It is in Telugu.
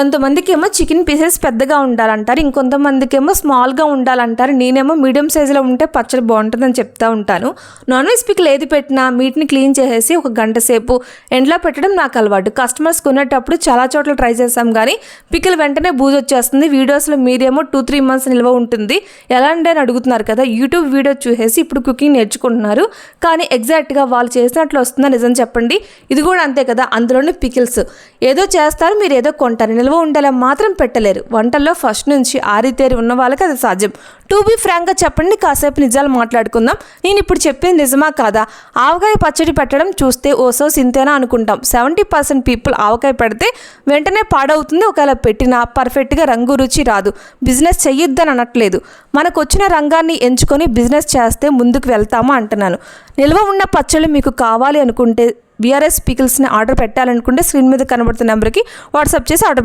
కొంతమందికి ఏమో చికెన్ పీసెస్ పెద్దగా ఉండాలంటారు ఇంకొంతమందికి ఏమో స్మాల్గా ఉండాలంటారు. నేనేమో మీడియం సైజులో ఉంటే పచ్చడి బాగుంటుందని చెప్తా ఉంటాను. నాన్ వెజ్ పిక్లు ఏది పెట్టినా మీట్ని క్లీన్ చేసేసి ఒక గంట సేపు ఎండలో పెట్టడం నాకు అలవాటు. కస్టమర్స్ కొనేటప్పుడు చాలా చోట్ల ట్రై చేసాం కానీ పికిల్ వెంటనే బూజు వచ్చేస్తుంది వీడియోస్లో మీరేమో టూ త్రీ మంత్స్ నిల్వ ఉంటుంది. ఎలా అంటే అని అడుగుతున్నారు కదా యూట్యూబ్ వీడియో చూసేసి ఇప్పుడు కుకింగ్ నేర్చుకుంటున్నారు. కానీ ఎగ్జాక్ట్గా వాళ్ళు చేసినట్లు వస్తుందా నిజం చెప్పండి. ఇది కూడా అంతే కదా అందులోనే పికిల్స్. ఏదో చేస్తారు మీరు ఏదో కొంటారు. నిల్వ ఉండేలా మాత్రం పెట్టలేరు. వంటల్లో ఫస్ట్ నుంచి ఆరితేరి ఉన్న వాళ్ళకి అది సాధ్యం. టు బీ ఫ్రాంక్గా చెప్పండి కాసేపు నిజాలు మాట్లాడుకుందాం. నేను ఇప్పుడు చెప్పింది నిజమా కాదా? ఆవకాయ పచ్చడి పెట్టడం చూస్తే ఓసో సింతేనా అనుకుంటాం. సెవెంటీ పర్సెంట్ పీపుల్ ఆవకాయ పెడితే వెంటనే పాడవుతుంది. ఒకవేళ పెట్టినా పర్ఫెక్ట్గా రంగు రుచి రాదు. బిజినెస్ చెయ్యొద్దని అనట్లేదు. మనకు వచ్చిన రంగాన్ని ఎంచుకొని బిజినెస్ చేస్తే ముందుకు వెళ్తామా అంటున్నాను. నిల్వ ఉన్న పచ్చళ్ళు మీకు కావాలి అనుకుంటే బీఆర్ఎస్ పీకిల్స్ని ఆర్డర్ పెట్టాలనుకుంటే స్క్రీన్ మీద కనబడుతున్న నెంబర్కి వాట్సాప్ చేసి ఆర్డర్ పెట్టండి